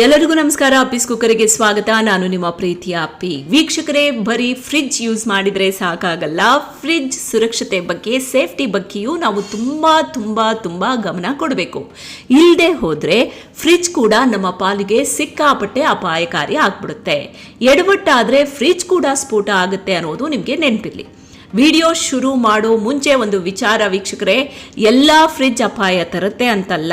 ಎಲ್ಲರಿಗೂ ನಮಸ್ಕಾರ. ಅಪ್ಪಿಸ್ ಕುಕ್ಕರಿಗೆ ಸ್ವಾಗತ. ನಾನು ನಿಮ್ಮ ಪ್ರೀತಿಯ ಅಪ್ಪಿ. ವೀಕ್ಷಕರೇ, ಬರೀ ಫ್ರಿಡ್ಜ್ ಯೂಸ್ ಮಾಡಿದ್ರೆ ಸಾಕಾಗಲ್ಲ. ಫ್ರಿಡ್ಜ್ ಸುರಕ್ಷತೆ ಬಗ್ಗೆ ಸೇಫ್ಟಿ ಬಗ್ಗೆಯೂ ನಾವು ತುಂಬ ತುಂಬ ತುಂಬ ಗಮನ ಕೊಡಬೇಕು. ಇಲ್ಲದೆ ಹೋದರೆ ಫ್ರಿಡ್ಜ್ ಕೂಡ ನಮ್ಮ ಪಾಲಿಗೆ ಸಿಕ್ಕಾಪಟ್ಟೆ ಅಪಾಯಕಾರಿ ಆಗ್ಬಿಡುತ್ತೆ. ಎಡವಟ್ಟಾದರೆ ಫ್ರಿಡ್ಜ್ ಕೂಡ ಸ್ಫೋಟ ಆಗುತ್ತೆ ಅನ್ನೋದು ನಿಮಗೆ ನೆನಪಿರ್ಲಿ. ವಿಡಿಯೋ ಶುರು ಮಾಡೋ ಮುಂಚೆ ಒಂದು ವಿಚಾರ ವೀಕ್ಷಕರೇ, ಎಲ್ಲ ಫ್ರಿಡ್ಜ್ ಅಪಾಯ ತರುತ್ತೆ ಅಂತಲ್ಲ.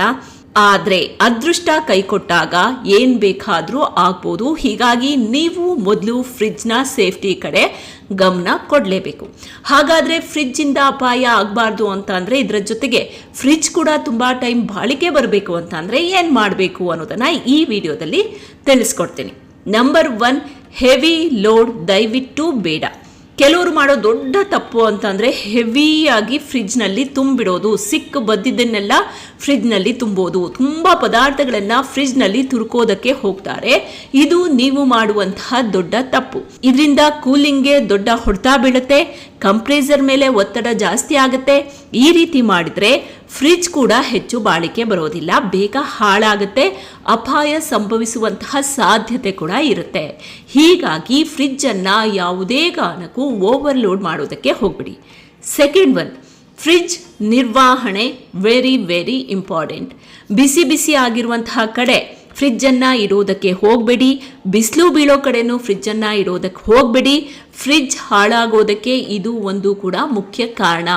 ಆದ್ರೆ ಅದೃಷ್ಟ ಕೈಕೊಟ್ಟಾಗ ಏನು ಬೇಕಾದರೂ ಆಗ್ಬೋದು. ಹೀಗಾಗಿ ನೀವು ಮೊದಲು ಫ್ರಿಡ್ಜ್ನ ಸೇಫ್ಟಿ ಕಡೆ ಗಮನ ಕೊಡಲೇಬೇಕು. ಹಾಗಾದರೆ ಫ್ರಿಡ್ಜಿಂದ ಅಪಾಯ ಆಗಬಾರ್ದು ಅಂತ ಅಂದರೆ ಇದರ ಜೊತೆಗೆ ಫ್ರಿಡ್ಜ್ ಕೂಡ ತುಂಬ ಟೈಮ್ ಬಾಳಿಕೆ ಬರಬೇಕು ಅಂತ ಅಂದರೆ ಏನು ಮಾಡಬೇಕು ಅನ್ನೋದನ್ನು ಈ ವಿಡಿಯೋದಲ್ಲಿ ತಿಳಿಸ್ಕೊಡ್ತೀನಿ. ನಂಬರ್ ಒನ್ ಹೆವಿ ಲೋಡ್ ದಯವಿಟ್ಟು ಬೇಡ. ಕೆಲವರು ಮಾಡೋ ದೊಡ್ಡ ತಪ್ಪು ಅಂತಂದರೆ ಹೆವಿಯಾಗಿ ಫ್ರಿಜ್ನಲ್ಲಿ ತುಂಬಿಡೋದು ಸಿಕ್ಕ ಬದ್ದಿದ್ದನ್ನೆಲ್ಲ ಫ್ರಿಜ್ನಲ್ಲಿ ತುಂಬೋದು. ತುಂಬ ಪದಾರ್ಥಗಳನ್ನು ಫ್ರಿಜ್ನಲ್ಲಿ ತುರ್ಕೋದಕ್ಕೆ ಹೋಗ್ತಾರೆ. ಇದು ನೀವು ಮಾಡುವಂತಹ ದೊಡ್ಡ ತಪ್ಪು. ಇದರಿಂದ ಕೂಲಿಂಗ್ಗೆ ದೊಡ್ಡ ಹೊಡೆತ ಬೀಳುತ್ತೆ, ಕಂಪ್ರೇಸರ್ ಮೇಲೆ ಒತ್ತಡ ಜಾಸ್ತಿ ಆಗುತ್ತೆ ಈ ರೀತಿ ಮಾಡಿದರೆ ಫ್ರಿಜ್ ಕೂಡ ಹೆಚ್ಚು ಬಾಳಿಕೆ ಬರೋದಿಲ್ಲ, ಬೇಗ ಹಾಳಾಗುತ್ತೆ, ಅಪಾಯ ಸಂಭವಿಸುವಂತಹ ಸಾಧ್ಯತೆ ಕೂಡ ಇರುತ್ತೆ. ಹೀಗಾಗಿ ಫ್ರಿಜ್ಜನ್ನು ಯಾವುದೇ ಕಾರಣಕ್ಕೂ ಓವರ್ಲೋಡ್ ಮಾಡೋದಕ್ಕೆ ಹೋಗ್ಬಿಡಿ. ಸೆಕೆಂಡ್ ಒನ್ ಫ್ರಿಜ್ ನಿರ್ವಹಣೆ ವೆರಿ ವೆರಿ ಇಂಪಾರ್ಟೆಂಟ್ ಬಿಸಿ ಬಿಸಿ ಆಗಿರುವಂತಹ ಕಡೆ ಫ್ರಿಡ್ಜನ್ನು ಇರೋದಕ್ಕೆ ಹೋಗಬೇಡಿ. ಬಿಸಿಲು ಬೀಳೋ ಕಡೆನೂ ಫ್ರಿಜ್ಜನ್ನು ಇಡೋದಕ್ಕೆ ಹೋಗಬೇಡಿ. ಫ್ರಿಜ್ ಹಾಳಾಗೋದಕ್ಕೆ ಇದು ಒಂದು ಕೂಡ ಮುಖ್ಯ ಕಾರಣ.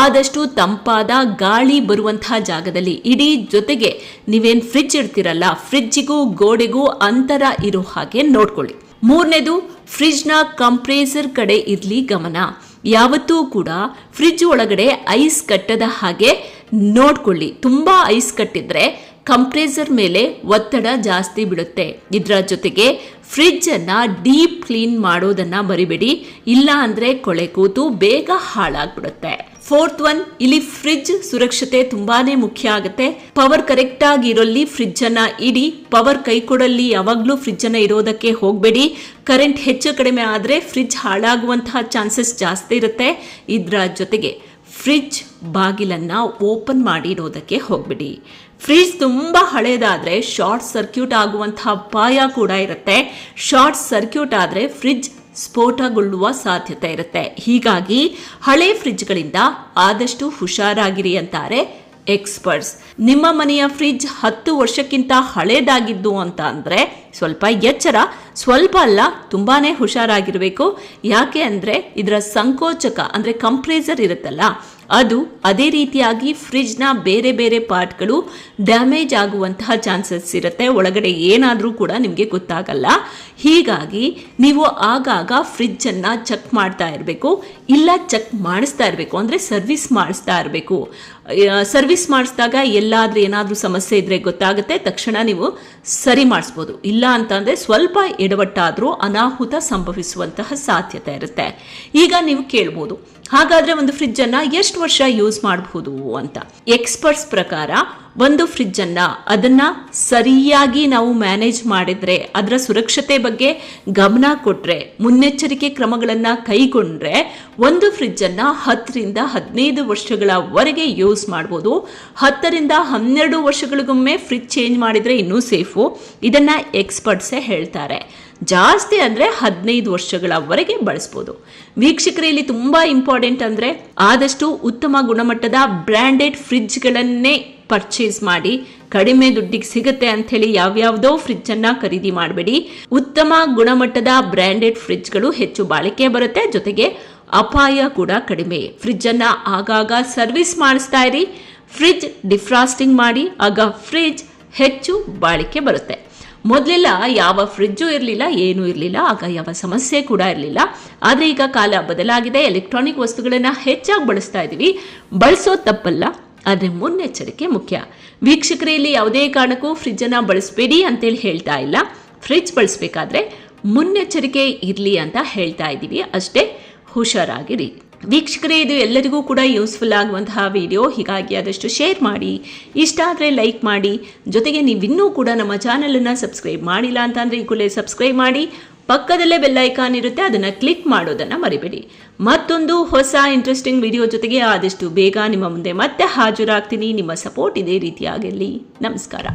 ಆದಷ್ಟು ತಂಪಾದ ಗಾಳಿ ಬರುವಂತಹ ಜಾಗದಲ್ಲಿ ಇಡೀ ಜೊತೆಗೆ ನೀವೇನು ಫ್ರಿಜ್ ಇಡ್ತಿರಲ್ಲ, ಫ್ರಿಜ್ಜಿಗೂ ಗೋಡೆಗೂ ಅಂತರ ಇರೋ ಹಾಗೆ ನೋಡ್ಕೊಳ್ಳಿ. ಮೂರನೇದು, ಫ್ರಿಜ್ನ ಕಂಪ್ರೇಸರ್ ಕಡೆ ಇರಲಿ ಗಮನ. ಯಾವತ್ತೂ ಕೂಡ ಫ್ರಿಜ್ ಒಳಗಡೆ ಐಸ್ ಕಟ್ಟದ ಹಾಗೆ ನೋಡ್ಕೊಳ್ಳಿ. ತುಂಬ ಐಸ್ ಕಟ್ಟಿದ್ರೆ ಕಂಪ್ರೇಸರ್ ಮೇಲೆ ಒತ್ತಡ ಜಾಸ್ತಿ ಬಿಡುತ್ತೆ. ಇದರ ಜೊತೆಗೆ ಫ್ರಿಡ್ಜ್ ಅನ್ನ ಡೀಪ್ ಕ್ಲೀನ್ ಮಾಡೋದನ್ನ ಬರಿಬೇಡಿ ಇಲ್ಲ ಅಂದ್ರೆ ಕೊಳೆ ಕೂತು ಬೇಗ ಹಾಳಾಗ್ಬಿಡುತ್ತೆ. ಫೋರ್ತ್ ಒನ್, ಇಲ್ಲಿ ಫ್ರಿಡ್ಜ್ ಸುರಕ್ಷತೆ ತುಂಬಾನೇ ಮುಖ್ಯ ಆಗುತ್ತೆ. ಪವರ್ ಕರೆಕ್ಟ್ ಆಗಿ ಇರೋಲ್ಲಿ ಫ್ರಿಡ್ಜ್ ಅನ್ನ ಇಡಿ. ಪವರ್ ಕೈ ಕೊಡಲ್ಲಿ ಯಾವಾಗ್ಲೂ ಫ್ರಿಡ್ಜ್ ಅನ್ನ ಇರೋದಕ್ಕೆ ಹೋಗಬೇಡಿ. ಕರೆಂಟ್ ಹೆಚ್ಚು ಕಡಿಮೆ ಆದ್ರೆ ಫ್ರಿಡ್ಜ್ ಹಾಳಾಗುವಂತಹ ಚಾನ್ಸಸ್ ಜಾಸ್ತಿ ಇರುತ್ತೆ. ಇದರ ಜೊತೆಗೆ ಫ್ರಿಡ್ಜ್ ಬಾಗಿಲನ್ನು ಓಪನ್ ಮಾಡಿ ಇಡೋದಕ್ಕೆ ಹೋಗ್ಬಿಡಿ. ಫ್ರಿಜ್ ತುಂಬ ಹಳೇದಾದರೆ ಶಾರ್ಟ್ ಸರ್ಕ್ಯೂಟ್ ಆಗುವಂಥ ಅಪಾಯ ಕೂಡ ಇರುತ್ತೆ. ಶಾರ್ಟ್ ಸರ್ಕ್ಯೂಟ್ ಆದರೆ ಫ್ರಿಜ್ ಸ್ಫೋಟಗೊಳ್ಳುವ ಸಾಧ್ಯತೆ ಇರುತ್ತೆ. ಹೀಗಾಗಿ ಹಳೆ ಫ್ರಿಜ್ಗಳಿಂದ ಆದಷ್ಟು ಹುಷಾರಾಗಿರಿ ಅಂತಾರೆ ಎಕ್ಸ್ಪರ್ಟ್ಸ್ ನಿಮ್ಮ ಮನೆಯ ಫ್ರಿಡ್ಜ್ ಹತ್ತು ವರ್ಷಕ್ಕಿಂತ ಹಳೇದಾಗಿದ್ದು ಅಂತ ಅಂದರೆ ಸ್ವಲ್ಪ ಎಚ್ಚರ, ಸ್ವಲ್ಪ ಅಲ್ಲ, ತುಂಬಾನೇ ಹುಷಾರಾಗಿರಬೇಕು. ಯಾಕೆ ಅಂದರೆ ಇದರ ಸಂಕೋಚಕ ಅಂದರೆ ಕಂಪ್ರೇಸರ್ ಇರುತ್ತಲ್ಲ, ಅದು ಅದೇ ರೀತಿಯಾಗಿ ಫ್ರಿಡ್ಜ್ನ ಬೇರೆ ಬೇರೆ ಪಾರ್ಟ್ಗಳು ಡ್ಯಾಮೇಜ್ ಆಗುವಂತಹ ಚಾನ್ಸಸ್ ಇರುತ್ತೆ. ಒಳಗಡೆ ಏನಾದರೂ ಕೂಡ ನಿಮಗೆ ಗೊತ್ತಾಗಲ್ಲ. ಹೀಗಾಗಿ ನೀವು ಆಗಾಗ ಫ್ರಿಜ್ಜನ್ನು ಚೆಕ್ ಮಾಡ್ತಾ ಇರಬೇಕು, ಇಲ್ಲ ಚೆಕ್ ಮಾಡಿಸ್ತಾ ಇರಬೇಕು, ಅಂದರೆ ಸರ್ವಿಸ್ ಮಾಡಿಸ್ತಾ ಇರಬೇಕು. ಸರ್ವಿಸ್ ಮಾಡಿಸಿದಾಗ ಎಲ್ಲಾದರೂ ಏನಾದರೂ ಸಮಸ್ಯೆ ಇದ್ರೆ ಗೊತ್ತಾಗುತ್ತೆ, ತಕ್ಷಣ ನೀವು ಸರಿ ಮಾಡಿಸ್ಬೋದು. ಇಲ್ಲ ಅಂತಂದರೆ ಸ್ವಲ್ಪ ಎಡವಟ್ಟಾದರೂ ಅನಾಹುತ ಸಂಭವಿಸುವಂತಹ ಸಾಧ್ಯತೆ ಇರುತ್ತೆ. ಈಗ ನೀವು ಕೇಳ್ಬೋದು, ಹಾಗಾದ್ರೆ ಒಂದು ಫ್ರಿಜ್ಜನ್ನು ಎಷ್ಟು ವರ್ಷ ಯೂಸ್ ಮಾಡಬಹುದು ಅಂತ. ಎಕ್ಸ್ಪರ್ಟ್ಸ್ ಪ್ರಕಾರ ಒಂದು ಫ್ರಿಜ್ಜನ್ನು ಅದನ್ನ ಸರಿಯಾಗಿ ನಾವು ಮ್ಯಾನೇಜ್ ಮಾಡಿದ್ರೆ, ಅದರ ಸುರಕ್ಷತೆ ಬಗ್ಗೆ ಗಮನ ಕೊಟ್ರೆ, ಮುನ್ನೆಚ್ಚರಿಕೆ ಕ್ರಮಗಳನ್ನ ಕೈಗೊಂಡ್ರೆ ಒಂದು ಫ್ರಿಡ್ಜ್ ಅನ್ನ ಹತ್ತರಿಂದ ಹದಿನೈದು ವರ್ಷಗಳವರೆಗೆ ಯೂಸ್ ಮಾಡ್ಬೋದು. ಹತ್ತರಿಂದ ಹನ್ನೆರಡು ವರ್ಷಗಳಿಗೊಮ್ಮೆ ಫ್ರಿಡ್ಜ್ ಚೇಂಜ್ ಮಾಡಿದ್ರೆ ಇನ್ನೂ ಸೇಫು ಇದನ್ನ ಎಕ್ಸ್ಪರ್ಟ್ಸೇ ಹೇಳ್ತಾರೆ. ಜಾಸ್ತಿ ಅಂದರೆ ಹದಿನೈದು ವರ್ಷಗಳವರೆಗೆ ಬಳಸ್ಬೋದು. ವೀಕ್ಷಕರಲ್ಲಿ ತುಂಬ ಇಂಪಾರ್ಟೆಂಟ್ ಅಂದರೆ ಆದಷ್ಟು ಉತ್ತಮ ಗುಣಮಟ್ಟದ ಬ್ರ್ಯಾಂಡೆಡ್ ಫ್ರಿಡ್ಜ್ಗಳನ್ನೇ ಪರ್ಚೇಸ್ ಮಾಡಿ ಕಡಿಮೆ ದುಡ್ಡಿಗೆ ಸಿಗುತ್ತೆ ಅಂಥೇಳಿ ಯಾವ್ಯಾವುದೋ ಫ್ರಿಜ್ಜನ್ನು ಖರೀದಿ ಮಾಡಬೇಡಿ. ಉತ್ತಮ ಗುಣಮಟ್ಟದ ಬ್ರ್ಯಾಂಡೆಡ್ ಫ್ರಿಜ್ಗಳು ಹೆಚ್ಚು ಬಾಳಿಕೆ ಬರುತ್ತೆ. ಜೊತೆಗೆ ಅಪಾಯ ಕೂಡ ಕಡಿಮೆ. ಫ್ರಿಜ್ಜನ್ನು ಆಗಾಗ ಸರ್ವಿಸ್ ಮಾಡಿಸ್ತಾ ಇರಿ. ಫ್ರಿಡ್ಜ್ ಡಿಫ್ರಾಸ್ಟಿಂಗ್ ಮಾಡಿ, ಆಗ ಫ್ರಿಡ್ಜ್ ಹೆಚ್ಚು ಬಾಳಿಕೆ ಬರುತ್ತೆ. ಮೊದಲೆಲ್ಲ ಯಾವ ಫ್ರಿಡ್ಜು ಇರಲಿಲ್ಲ, ಏನೂ ಇರಲಿಲ್ಲ, ಆಗ ಯಾವ ಸಮಸ್ಯೆ ಕೂಡ ಇರಲಿಲ್ಲ. ಆದರೆ ಈಗ ಕಾಲ ಬದಲಾಗಿದೆ. ಎಲೆಕ್ಟ್ರಾನಿಕ್ ವಸ್ತುಗಳನ್ನು ಹೆಚ್ಚಾಗಿ ಬಳಸ್ತಾ ಇದ್ದೀವಿ ಬಳಸೋ ತಪ್ಪಲ್ಲ. ಆದರೆ ಮುನ್ನೆಚ್ಚರಿಕೆ ಮುಖ್ಯ. ವೀಕ್ಷಕರಲ್ಲಿ ಯಾವುದೇ ಕಾರಣಕ್ಕೂ ಫ್ರಿಜ್ಜನ್ನು ಬಳಸಬೇಡಿ ಅಂತೇಳಿ ಹೇಳ್ತಾ ಇಲ್ಲ. ಫ್ರಿಜ್ ಬಳಸಬೇಕಾದ್ರೆ ಮುನ್ನೆಚ್ಚರಿಕೆ ಇರಲಿ ಅಂತ ಹೇಳ್ತಾ ಇದ್ದೀವಿ. ಅಷ್ಟೇ, ಹುಷಾರಾಗಿರಿ. ವೀಕ್ಷಕರೇ, ಇದು ಎಲ್ಲರಿಗೂ ಕೂಡ ಯೂಸ್ಫುಲ್ ಆಗುವಂತಹ ವಿಡಿಯೋ ಹೀಗಾಗಿ ಆದಷ್ಟು ಶೇರ್ ಮಾಡಿ. ಇಷ್ಟ ಆದರೆ ಲೈಕ್ ಮಾಡಿ. ಜೊತೆಗೆ ನೀವಿನ್ನೂ ಕೂಡ ನಮ್ಮ ಚಾನಲನ್ನು ಸಬ್ಸ್ಕ್ರೈಬ್ ಮಾಡಿಲ್ಲ ಅಂತಂದರೆ ಈ ಕೂಡಲೇ ಸಬ್ಸ್ಕ್ರೈಬ್ ಮಾಡಿ. ಪಕ್ಕದಲ್ಲೇ ಬೆಲ್ ಐಕಾನ್ ಇರುತ್ತೆ, ಅದನ್ನು ಕ್ಲಿಕ್ ಮಾಡೋದನ್ನು ಮರಿಬೇಡಿ. ಮತ್ತೊಂದು ಹೊಸ ಇಂಟ್ರೆಸ್ಟಿಂಗ್ ವಿಡಿಯೋ ಜೊತೆಗೆ ಆದಷ್ಟು ಬೇಗ ನಿಮ್ಮ ಮುಂದೆ ಮತ್ತೆ ಹಾಜರಾಗ್ತೀನಿ. ನಿಮ್ಮ ಸಪೋರ್ಟ್ ಇದೇ ರೀತಿಯಾಗಿರಲಿ ನಮಸ್ಕಾರ.